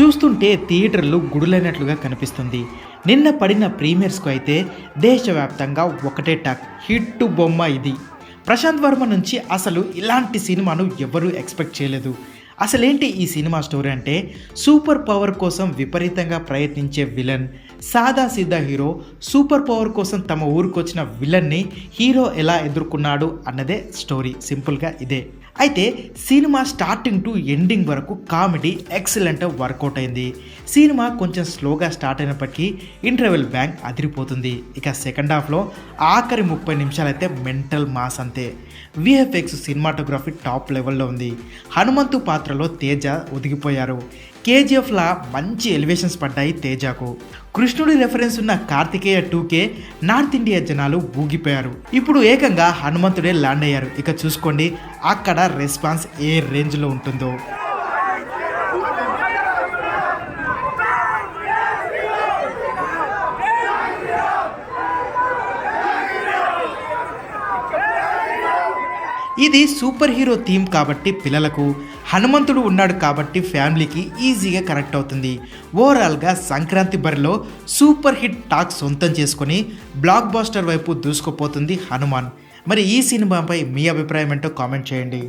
చూస్తుంటే థియేటర్లు గుడులైనట్లుగా కనిపిస్తుంది. నిన్న పడిన ప్రీమియర్స్కు అయితే దేశవ్యాప్తంగా ఒకటే టాక్ హిట్ బొమ్మ ఇది. ప్రశాంత్ వర్మ నుంచి అసలు ఇలాంటి సినిమాను ఎవరూ ఎక్స్పెక్ట్ చేయలేదు. అసలేంటి ఈ సినిమా స్టోరీ అంటే సూపర్ పవర్ కోసం విపరీతంగా ప్రయత్నించే విలన్ సాదా సీదా హీరో సూపర్ పవర్ కోసం తమ ఊరికొచ్చిన విలన్ని హీరో ఎలా ఎదుర్కొన్నాడు అన్నదే స్టోరీ. సింపుల్గా ఇదే. అయితే సినిమా స్టార్టింగ్ టు ఎండింగ్ వరకు కామెడీ ఎక్సలెంట్ వర్కౌట్ అయింది. సినిమా కొంచెం స్లోగా స్టార్ట్ అయినప్పటికీ ఇంటర్వెల్ బ్యాంక్ అదిరిపోతుంది. ఇక సెకండ్ హాఫ్లో ఆఖరి ముప్పై నిమిషాలైతే మెంటల్ మాస్ అంతే. విఎఫ్ఎక్స్ సినిమాటోగ్రఫీ టాప్ లెవెల్లో ఉంది. హనుమంతు పాత్ర పాత్రలో తేజ ఒదిగిపోయారు. కేజీఎఫ్లా మంచి ఎలివేషన్స్ పడ్డాయి తేజకు. కృష్ణుడి రెఫరెన్స్ ఉన్న కార్తికేయ టూకే నార్త్ ఇండియా జనాలు ఊగిపోయారు. ఇప్పుడు ఏకంగా హనుమంతుడే ల్యాండ్ అయ్యారు. ఇక చూసుకోండి అక్కడ రెస్పాన్స్ ఏ రేంజ్లో ఉంటుందో. ఇది సూపర్ హీరో థీమ్ కాబట్టి పిల్లలకు హనుమంతుడు ఉన్నాడు కాబట్టి ఫ్యామిలీకి ఈజీగా కనెక్ట్ అవుతుంది. ఓవరాల్గా సంక్రాంతి బరిలో సూపర్ హిట్ టాక్ సొంతం చేసుకొని బ్లాక్ బాస్టర్ వైపు దూసుకుపోతుంది హనుమాన్. మరి ఈ సినిమాపై మీ అభిప్రాయం ఏంటో కామెంట్ చేయండి.